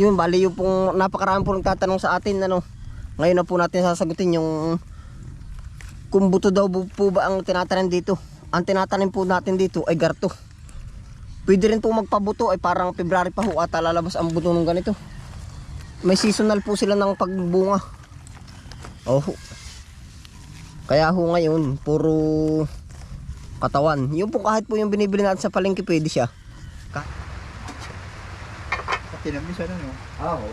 Yun, bali yung pong napakarami po nagtatanong sa atin, ano. Ngayon na po natin sasagutin yung kung buto daw po ba ang tinatanim dito. Ang tinatanim po natin dito ay garto. Pwede rin po magpabuto ay parang February pa ho ata lalabas ang buto ng ganito. May seasonal po sila ng pagbunga. Oh. Kaya ho ngayon, puro katawan. Yung po kahit po yung binibili natin sa palengke pwede siya. Tinamis ano no? Ah, Oo.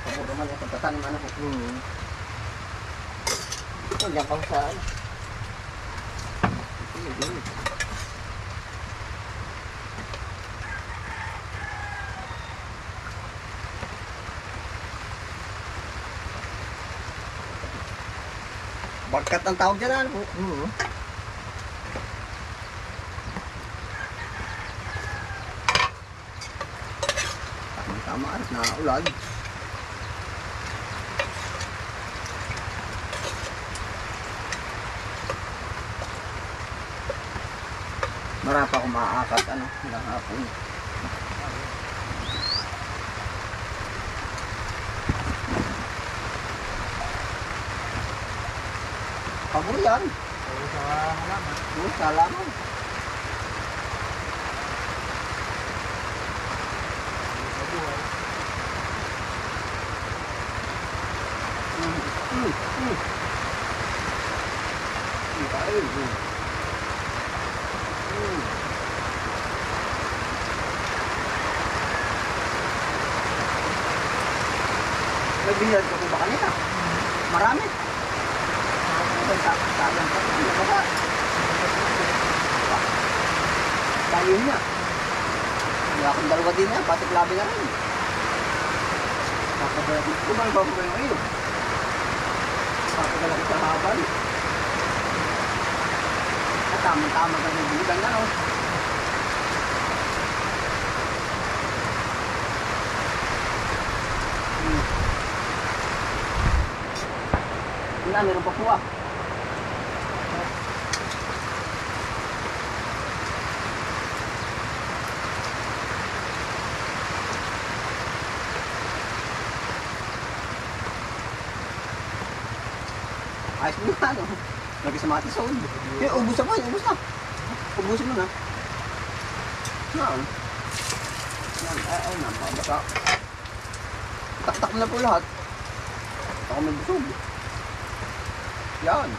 Kapag naman yung pagtatanim ano ko. Oh, diyan ka sa ano. Barkat ang tawag dyan ano po. Oo. Tama tama at naulan. Marapa akong maaakat ano, hanggang hapon. Pabor yan. Oo, sa halaman. Salamat. Sa Bilad ko ba kanina? Marami. Ay, sa- sayang pa. Ano ba? Tayo niya. Hindi akong dalawa din yan. Pati labi na rin. Kapag kumang ba mo kayo ngayon? Kapag sa habal. At tama-tama ka ng bulan na, no? Hmm. Wala, meron pa po ah. Ayos mo na, no? Lagi sa mga tisod. Eh, ubus na po, ubus na. Ubusin mo na. Yan. Yan, ay, ay, napabasa. Taktak na po lahat. Ako may busog. Yan.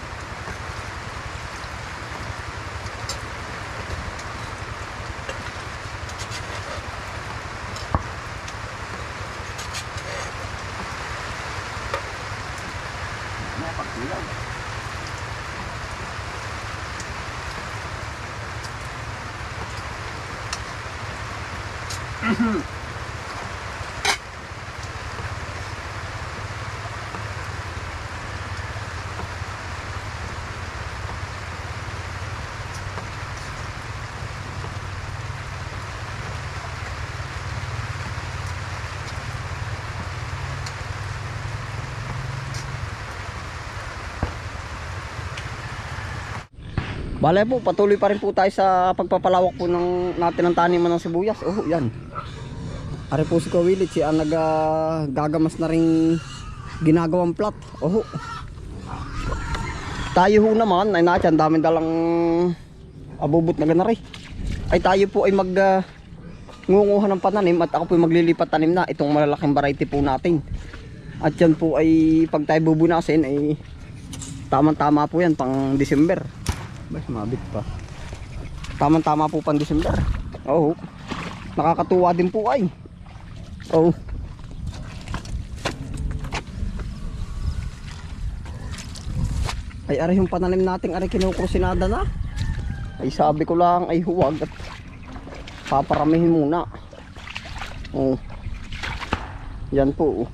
May Bale po, patuloy pa rin po tayo sa pagpapalawak po ng natin ng taniman ng sibuyas. Oh, yan. Ari po si Kawilit, siya ang nagagamas na rin ginagawang plat. Oh. Tayo ho naman, ay natyan, dami dalang abubot na ganari. Ay tayo po ay mag ah, ngunguha ng pananim at ako po ay maglilipat tanim na itong malalaking variety po natin. At yan po ay pag tayo bubunasin ay tamang-tama po yan pang December. Mas mabit pa. Tamang-tama po pang December. Oo. Nakakatuwa din po ay. Oo. Ay ari yung pananim nating ari kinukrusinada na. Ay sabi ko lang ay huwag at paparamihin muna. Oo. Yan po. oh.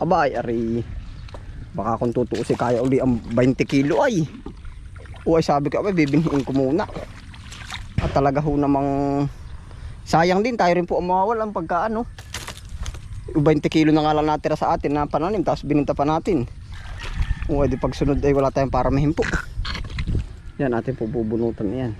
Aba ay ari baka kung tutuusin kaya uli ang 20 kilo ay. O ay sabi ko abay bibinhiin ko muna. At talaga ho namang sayang din tayo rin po ang mawawalan pagka ano 20 kilo na nga lang natira sa atin na pananim tapos bininta pa natin. O ay di pagsunod ay wala tayong paramihin po Yan, atin po bubunutan yan.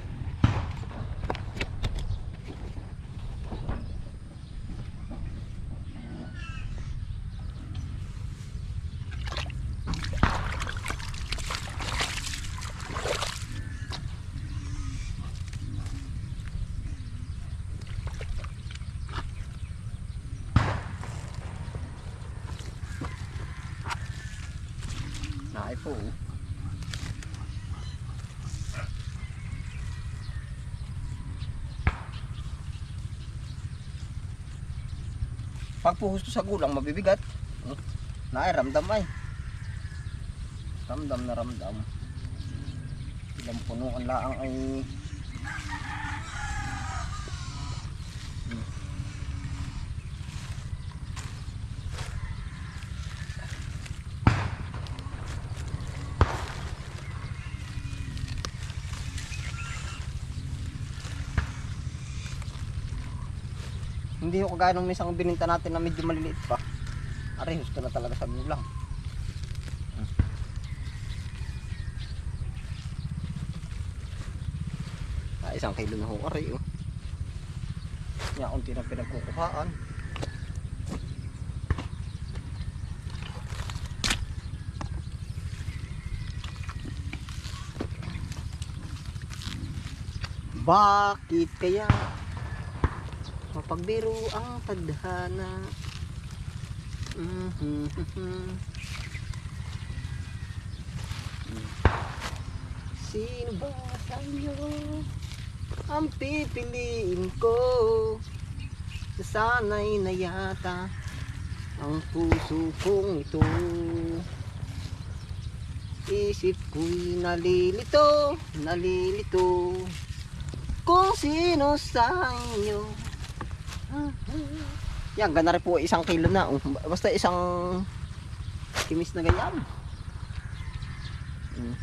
Pag po gusto sa gulang, mabibigat. Hmm. Naay, ramdam ay. Ramdam na ramdam. Ilang punuan laang ay... Hindi ko kagaya nung isang bininta natin na medyo maliliit pa. Aray, gusto na talaga sa gulang. Ah, isang kilo na ho, aray oh. Yan, unti na pinagkukuhaan. Bakit kaya mapagbiro ang tadhana? Sino ba sa inyo ang pipiliin ko? Sana'y nayata ang puso kong ito. Isip ko'y nalilito, nalilito kung sino sa inyo. Yan, gana rin po isang kilo na. oh. Basta isang kimis na ganyan. Mm.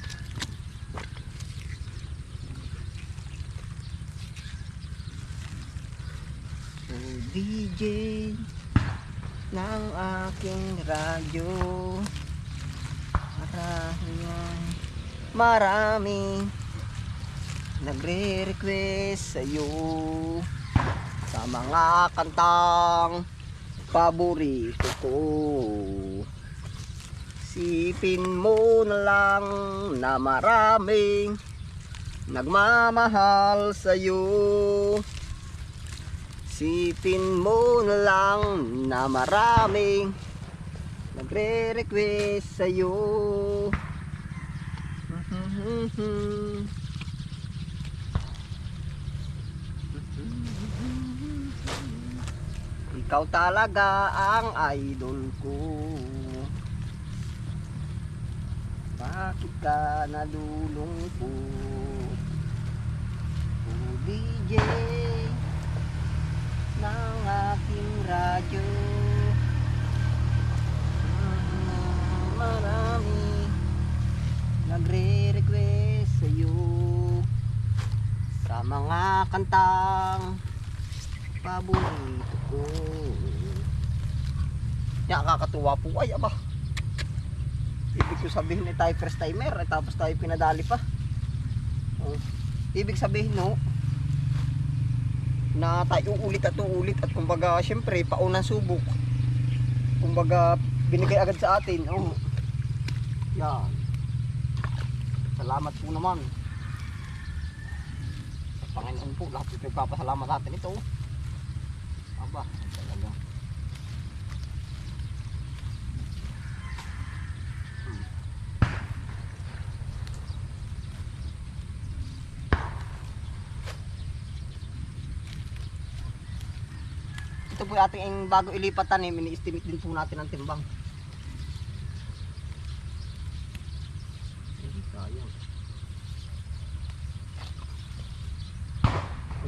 So, DJ ng aking radyo Maraming maraming nagre-request sa'yo sa mga kantang paborito ko. Sipin mo na lang na maraming nagmamahal sa'yo. Sipin mo na lang na maraming nagre-request sa'yo. Ikaw talaga ang idol ko. Bakit ka nalulungkot? O DJ ng aking radyo. Marami nagre-request sa'yo sa mga kantang paborito ko. Yan, kakatuwa po. Ay, aba. Ibig ko sabihin ay tayo first timer, ay tapos tayo pinadali pa. Oh. Ibig sabihin, no, na tayo uulit at uulit at kumbaga, syempre, paunang subok. Kumbaga, binigay agad sa atin. Oh. Yan. Salamat po naman. Sa Panginoon po, lahat ito ipapasalamat natin ito. Aba, talaga. Hmm. Ito po ating bago ilipat tanim, ini-estimate din po natin ang timbang. Eh.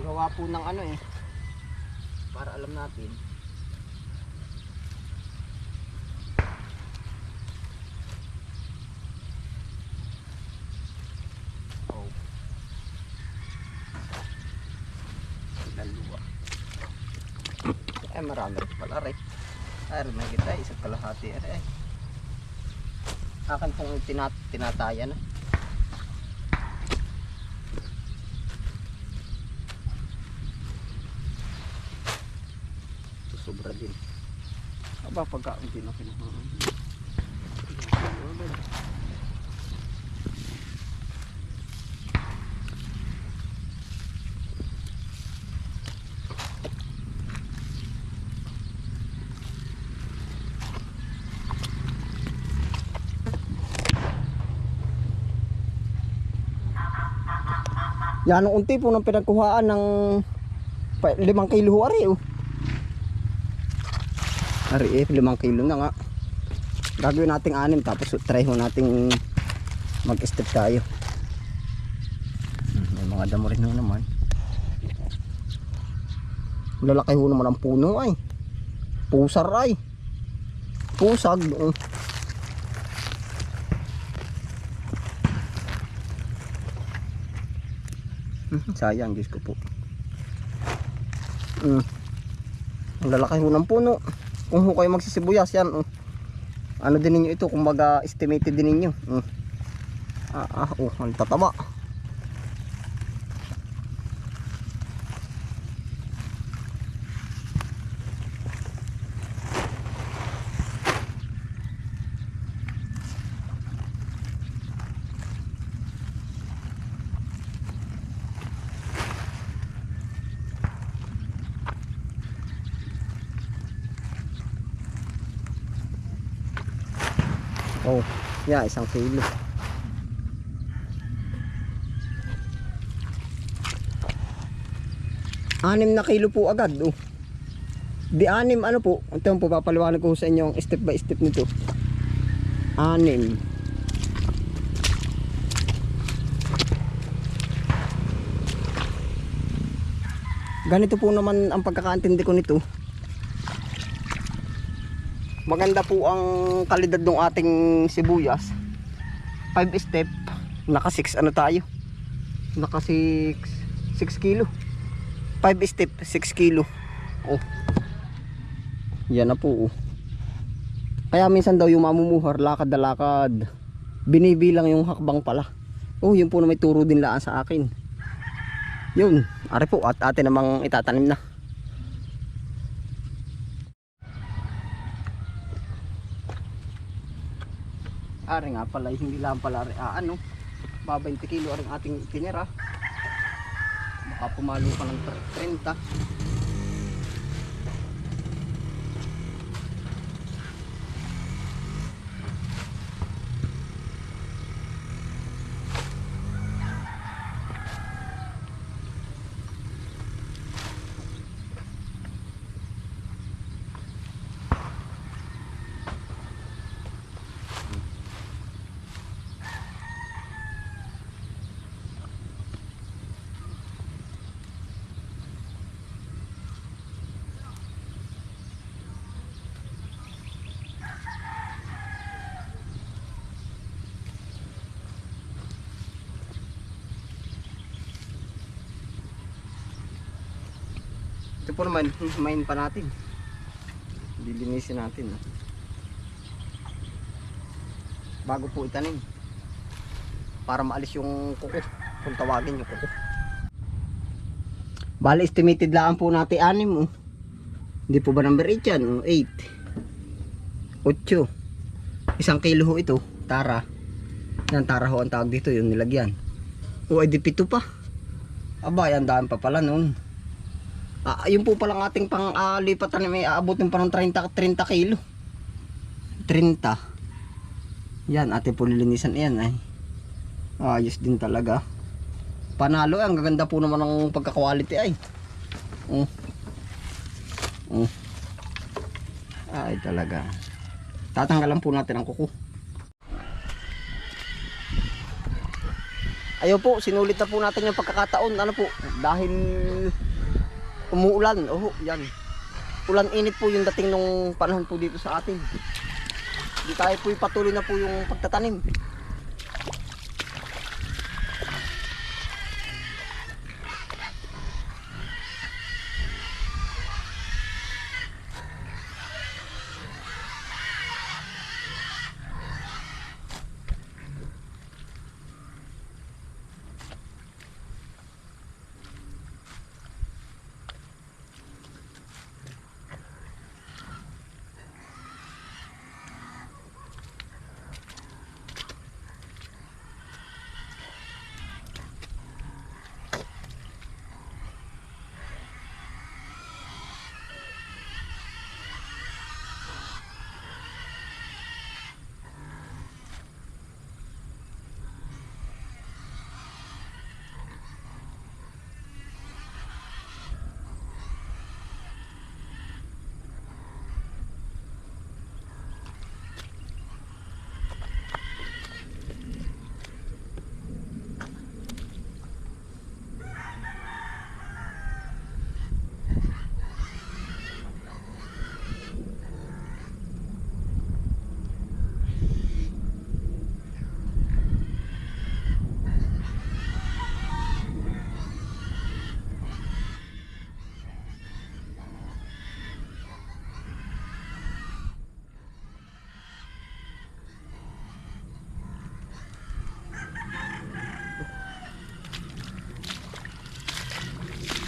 Gawa po ng ano eh. Para alam natin. Oh. Dalawa. Ay marami rin pala rin. Ay may kita isa't kalahati ay. Akin pong tinat tinataya na. Sobra din. Aba, pagka hindi na. Yan ang unti po ng pinagkuhaan ng pa- limang kilo ho ari oh. Ari eh, limang kilo na nga. Gagawin nating anim tapos try ho nating mag-step tayo. Hmm, May mga damo rin ho naman. Lalaki ho naman ang puno ay. Pusar ay. Pusag. oh. Mhm, Sayang, Diyos ko po. Mm. Ang lalaki ho ng puno. Kung ho kayo magsisibuyas yan, oh. ano din ninyo ito, kumbaga estimated din ninyo. Mm. Ah, ah, oh, ang tataba. Oh, yeah, isang kilo. Anim na kilo po agad, oh. Di anim, ano po? Ito po, papaliwanag ko sa inyo ang step by step nito. Anim. Ganito po naman ang pagkakaintindi ko nito. Maganda po ang kalidad ng ating sibuyas. 5 step. Naka 6 ano tayo? Naka 6 6 kilo. 5 step 6 kilo. Oh. Yan na po. Oh. Kaya minsan daw yung mamumuhar lakad na lakad. Binibilang yung hakbang pala. Oh, yun po na may turo din laan sa akin. Yun, ari po at atin namang itatanim na. Ari nga pala, hindi lang pala ari, ah, ano, ba 20 kilo ang ating tinira. Baka pumalo pa ng 30. Ito po naman, main pa natin. Lilinisin natin. ah. Bago po itanim. Para maalis yung kuko. Kung tawagin yung kuko. Bali, estimated lang po natin anim. Oh. Hindi po ba number 8 yan? Oh, 8. 8. Isang kilo ho ito. Tara. Yan, tara ho ang tawag dito. Yung nilagyan. O, edi pito pa. Aba, yan daan pa pala noon. Ah, yun po palang ating pang uh, lipatan na may aabutin pa ng 30, 30 kilo. 30. Yan, ating po lilinisan yan ay. Ayos din talaga. Panalo, ang gaganda po naman ng pagka-quality ay. Oh. Oh. Ay talaga. Tatanggalan po natin ang kuko. Ayaw po, sinulit na po natin yung pagkakataon. Ano po, dahil umuulan. Oh, yan. Ulan init po yung dating nung panahon po dito sa atin. Hindi tayo po patuloy na po yung pagtatanim.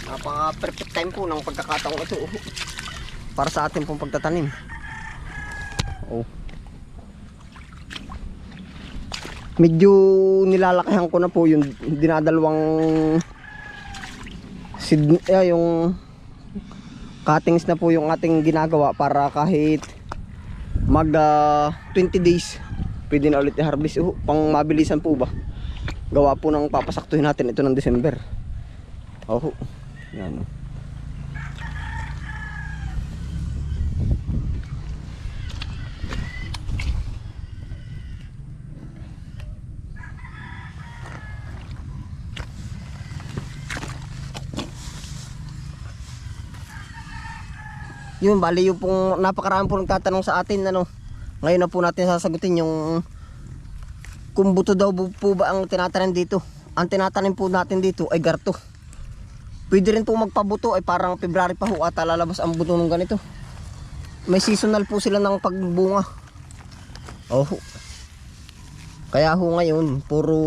Napaka-perfect time po ng pagkakataong ito. Para sa ating pong pagtatanim. Oh. Medyo nilalakihan ko na po yung dinadalawang sid, eh, yung cuttings na po yung ating ginagawa para kahit mag ah, 20 days pwede na ulit i-harvest oh, pang mabilisan po ba gawa po ng papasaktuhin natin ito ng December oh yan. Yun, bali yung pong napakaraan po nagtatanong sa atin, ano. Ngayon na po natin sasagutin yung kung buto daw po ba ang tinatanim dito. Ang tinatanim po natin dito ay garto. Pwede rin po magpabuto ay parang February pa ho ata lalabas ang buto ng ganito. May seasonal po sila ng pagbunga. Oh. Kaya ho ngayon, puro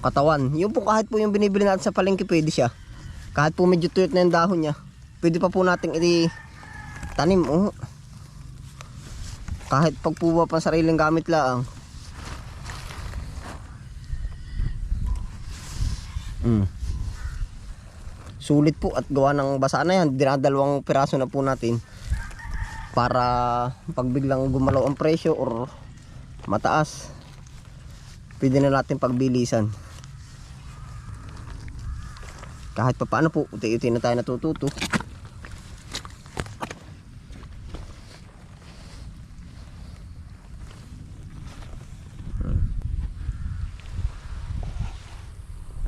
katawan. Yung po kahit po yung binibili natin sa palengke pwede siya. Kahit po medyo tuyot na yung dahon niya, pwede pa po nating i tanim oh. Kahit pag po ba pang sariling gamit lang. Mm. Sulit po at gawa ng basa na yan. Dinadalawang piraso na po natin para pag biglang gumalaw ang presyo or mataas pwede na natin pagbilisan. Kahit pa paano po uti-uti na tayo natututo.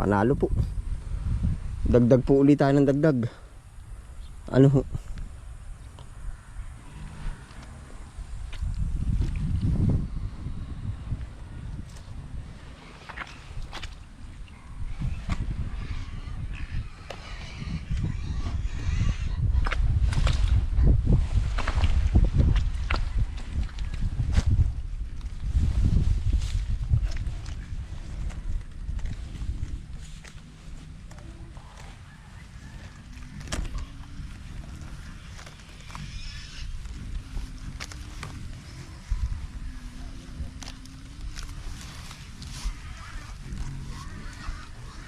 Panalo po dagdag po ulit tayo ng dagdag. Ano ho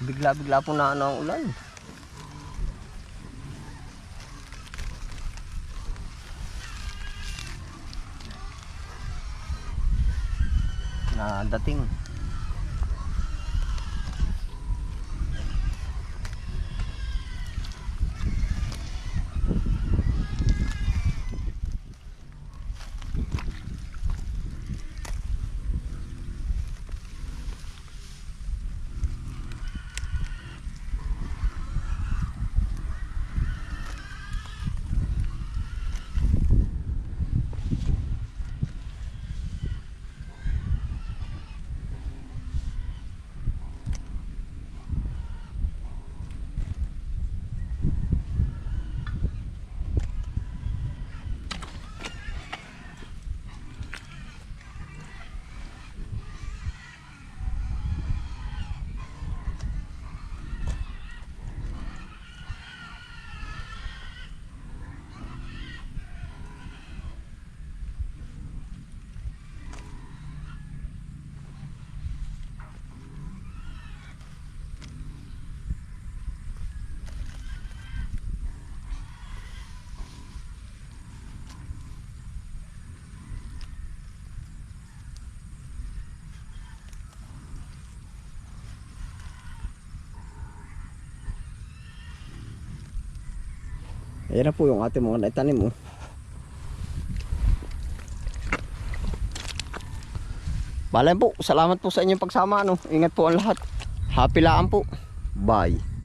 bigla-bigla po na ano ang ulan. Na dating. Ayan na po yung ating mga naitanim oh. Balay po, salamat po sa inyong pagsama ano. Ingat po ang lahat. Happy laan po. Bye.